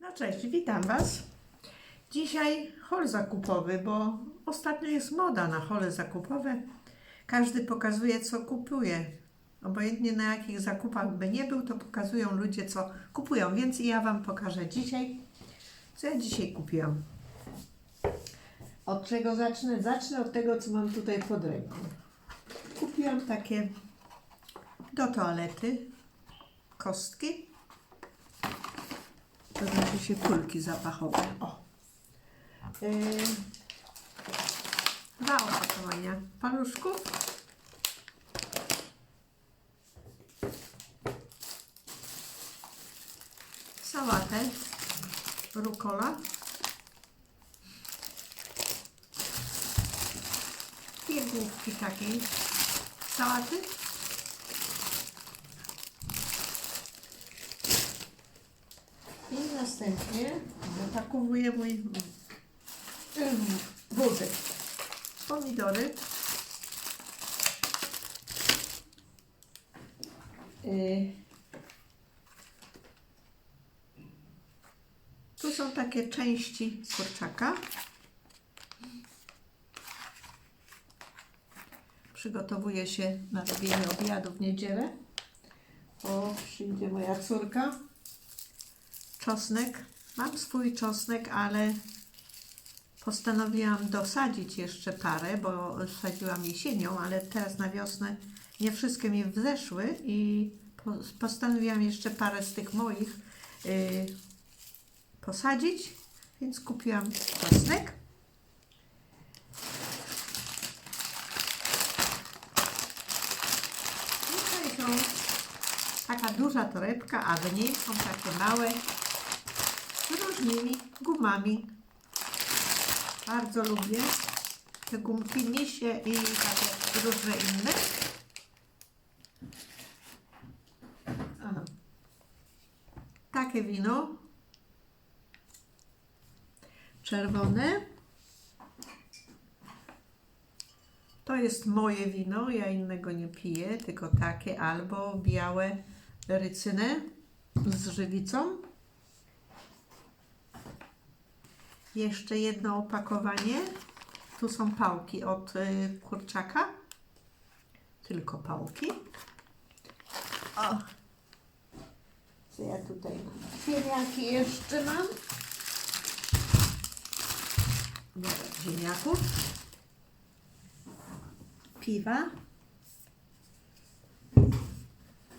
No cześć, witam Was. Dzisiaj hol zakupowy, bo ostatnio jest moda na hole zakupowe. Każdy pokazuje, co kupuje. Obojętnie na jakich zakupach by nie był, to pokazują ludzie, co kupują. Więc ja Wam pokażę dzisiaj, co ja dzisiaj kupiłam. Od czego zacznę? Zacznę od tego, co mam tutaj pod ręką. Kupiłam takie do toalety kostki. To znaczy się kulki zapachowe. O. Yy, dwa opakowania paluszków. Sałatę rukola. Dwie główki takiej sałaty. I następnie zapakowuję mój wózek. Pomidory. Y, Tu są takie części kurczaka. Przygotowuję się na robienie obiadu w niedzielę. O, przyjdzie moja córka czosnek. Mam swój czosnek, ale postanowiłam dosadzić jeszcze parę, bo sadziłam jesienią, ale teraz na wiosnę nie wszystkie mi wzeszły i po- postanowiłam jeszcze parę z tych moich y, posadzić, więc kupiłam czosnek. Tutaj taka duża torebka, a w niej są takie małe różnymi gumami. Bardzo lubię te gumki misie i takie różne inne. Takie wino. Czerwone. To jest moje wino, ja innego nie piję, tylko takie albo białe rycynę z żywicą. Jeszcze jedno opakowanie. Tu są pałki od y, kurczaka. Tylko pałki. O. Co ja tutaj mam? Ziemniaki jeszcze mam. Worek ziemniaków. Piwa.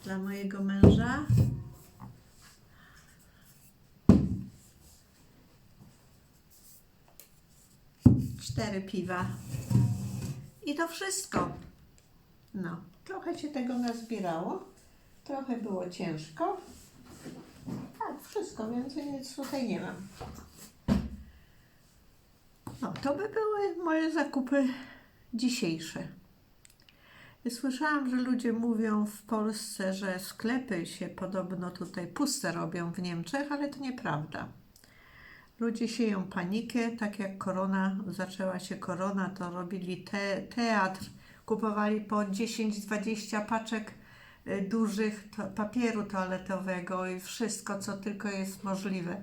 Dla mojego męża. Cztery piwa. I to wszystko. No, trochę się tego nazbierało. Trochę było ciężko. Tak, wszystko, więcej nic tutaj nie mam. No, to by były moje zakupy dzisiejsze. Słyszałam, że ludzie mówią w Polsce, że sklepy się podobno tutaj puste robią w Niemczech, ale to nieprawda. Ludzie sieją panikę, tak jak korona, zaczęła się korona, to robili te, teatr, kupowali po 10-20 paczek y, dużych to, papieru toaletowego i wszystko, co tylko jest możliwe.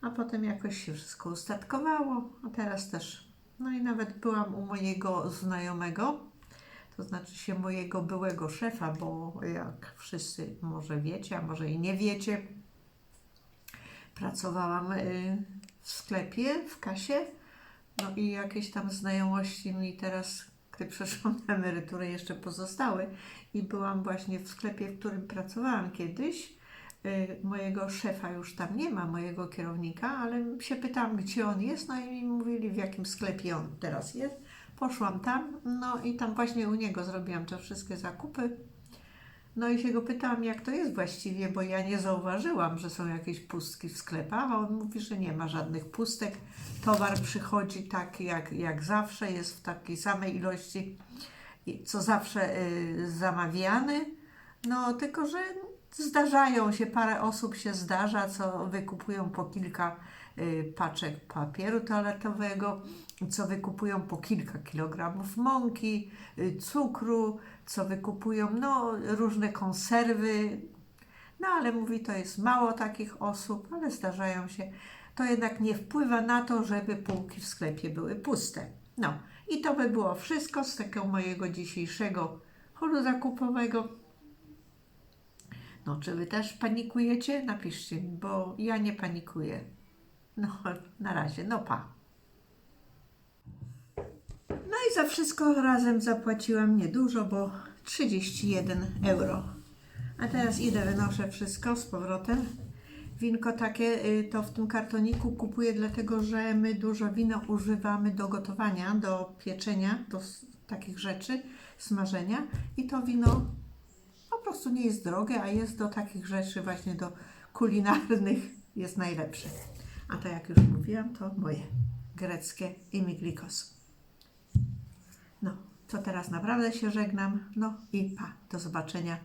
A potem jakoś się wszystko ustatkowało, a teraz też. No i nawet byłam u mojego znajomego, to znaczy się mojego byłego szefa, bo jak wszyscy może wiecie, a może i nie wiecie, pracowałam y, w sklepie, w kasie, no i jakieś tam znajomości mi teraz, gdy przeszłam na emeryturę, jeszcze pozostały i byłam właśnie w sklepie, w którym pracowałam kiedyś. Y, Mojego szefa już tam nie ma, mojego kierownika, ale się pytałam, gdzie on jest, no i mi mówili, w jakim sklepie on teraz jest. Poszłam tam, no i tam właśnie u niego zrobiłam te wszystkie zakupy. No i się go pytałam, jak to jest właściwie, bo ja nie zauważyłam, że są jakieś pustki w sklepach, a on mówi, że nie ma żadnych pustek. Towar przychodzi tak jak, jak zawsze, jest w takiej samej ilości, co zawsze y, zamawiany. No tylko, że zdarzają się, parę osób się zdarza, co wykupują po kilka y, paczek papieru toaletowego, co wykupują po kilka kilogramów mąki, y, cukru, co wykupują, no różne konserwy. No ale mówi, to jest mało takich osób, ale zdarzają się. To jednak nie wpływa na to, żeby półki w sklepie były puste. No i to by było wszystko z tego mojego dzisiejszego holu zakupowego. No, czy wy też panikujecie? Napiszcie bo ja nie panikuję. No, na razie, no pa. No i za wszystko razem zapłaciłam niedużo, bo 31 euro. A teraz idę, wynoszę wszystko z powrotem. Winko takie y, to w tym kartoniku kupuję, dlatego że my dużo wina używamy do gotowania, do pieczenia, do takich rzeczy, smażenia. I to wino po prostu nie jest drogie, a jest do takich rzeczy właśnie do kulinarnych jest najlepsze. A to jak już mówiłam, to moje greckie imiglikos. No, to teraz naprawdę się żegnam. No i pa, do zobaczenia